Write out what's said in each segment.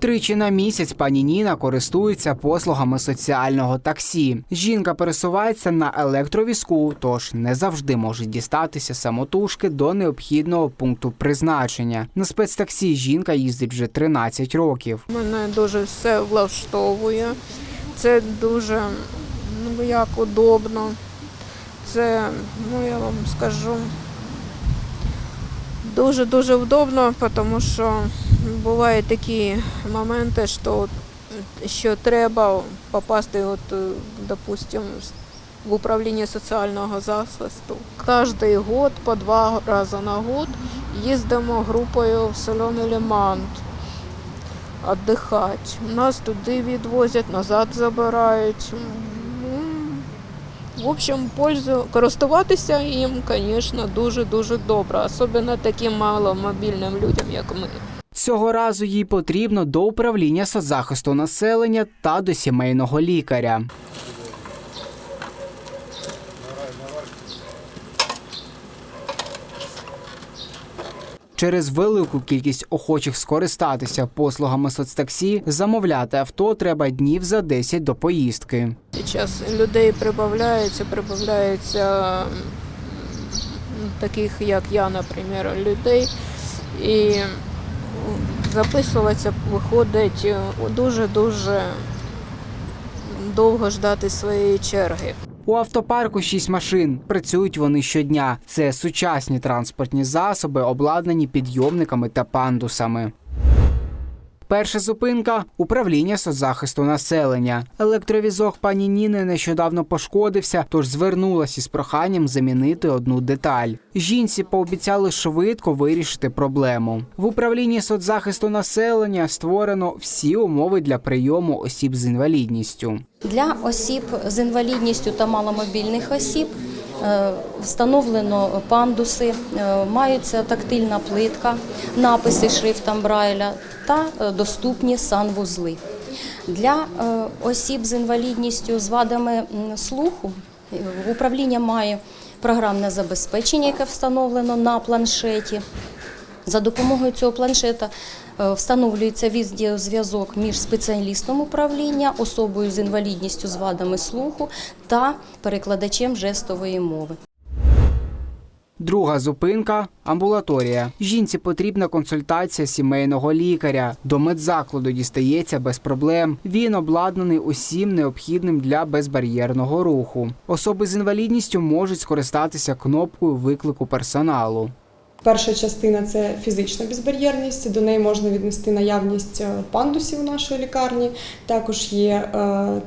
Тричі на місяць пані Ніна користується послугами соціального таксі. Жінка пересувається на електровізку, тож не завжди може дістатися самотужки до необхідного пункту призначення. На спецтаксі жінка їздить вже 13 років. Мене дуже все влаштовує. Це дуже ну, як удобно. Це, ну я вам скажу, дуже-дуже удобно, тому що бувають такі моменти, що, що треба попасти, от, е, допустим, в управління соціального захисту. Кожен год, по два рази на год, їздимо групою в Солений Лиман віддихати. Нас туди відвозять, назад забирають. В общем, пользу користуватися їм, звісно, дуже-дуже добре, особливо таким маломобільним людям, як ми. Цього разу їй потрібно до управління соцзахисту населення та до сімейного лікаря. Через велику кількість охочих скористатися послугами соцтаксі замовляти авто треба днів за 10 до поїздки. Зараз людей прибавляється, прибавляється таких, як я, наприклад, людей. І записуватися виходить е, дуже-дуже довго ждати своєї черги. У автопарку шість машин. Працюють вони щодня. Це сучасні транспортні засоби, обладнані підйомниками та пандусами. Перша зупинка управління соцзахисту населення. Електровізок пані Ніни нещодавно пошкодився, тож звернулася із проханням замінити одну деталь. Жінці пообіцяли швидко вирішити проблему. В управлінні соцзахисту населення створено всі умови для прийому осіб з інвалідністю. Для осіб з інвалідністю та маломобільних осіб встановлено пандуси, мається маються тактильна плитка, написи шрифтом Брайля та е, доступні санвузли. Для е, осіб з інвалідністю з вадами слуху е, управління має програмне забезпечення, яке встановлено на планшеті. За допомогою цього планшета е, встановлюється відеозв'язок між спеціалістом управління, особою з інвалідністю з вадами слуху та перекладачем жестової мови. Друга зупинка амбулаторія. Жінці потрібна консультація сімейного лікаря. До медзакладу дістається без проблем. Він обладнаний усім необхідним для безбар'єрного руху. Особи з інвалідністю можуть скористатися кнопкою виклику персоналу. Перша частина це фізична безбар'єрність. До неї можна віднести наявність е, пандусів у нашої лікарні. Також є е,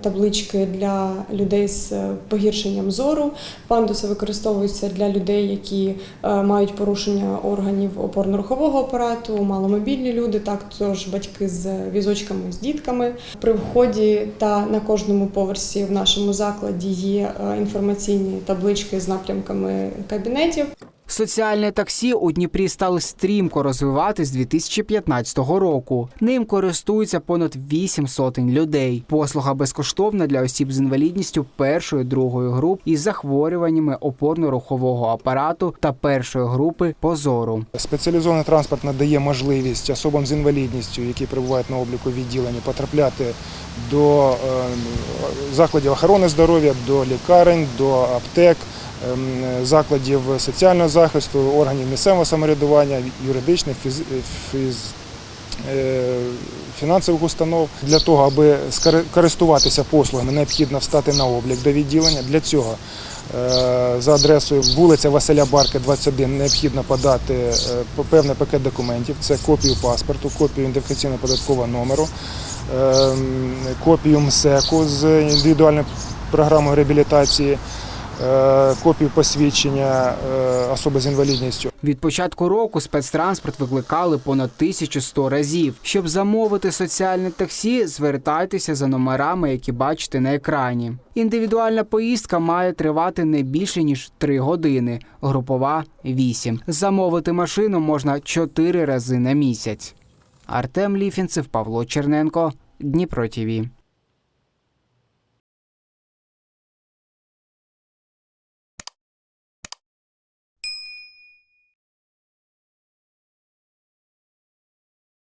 таблички для людей з е, погіршенням зору. Пандуси використовуються для людей, які мають порушення органів опорно-рухового апарату, маломобільні люди, також батьки з візочками з дітками. При вході та на кожному поверсі в нашому закладі є інформаційні таблички з напрямками кабінетів. Соціальне таксі у Дніпрі стали стрімко розвивати з 2015 року. Ним користуються понад 8 сотень людей. Послуга безкоштовна для осіб з інвалідністю першої другої груп із захворюваннями опорно-рухового апарату та першої групи по зору. Спеціалізований транспорт надає можливість особам з інвалідністю, які перебувають на обліку відділення, потрапляти до е, закладів охорони здоров'я, до лікарень, до аптек, закладів соціального захисту, органів місцевого самоврядування, юридичних, фіз, фіз, е, фінансових установ. Для того, аби користуватися послугами, необхідно встати на облік до відділення. Для цього е, за адресою вулиця Василя Барки, 21, необхідно подати е, певний пакет документів. Це копію паспорту, копію ідентифікаційного податкового номеру, е, копію МСЕКу з індивідуальною програмою реабілітації, е, копію посвідчення е, особи з інвалідністю. Від початку року спецтранспорт викликали понад 1100 разів. Щоб замовити соціальне таксі, звертайтеся за номерами, які бачите на екрані. Індивідуальна поїздка має тривати не більше ніж 3 години, групова 8. Замовити машину можна 4 рази на місяць. Артем Ліфінцев, Павло Черненко, Дніпро ТІВІ.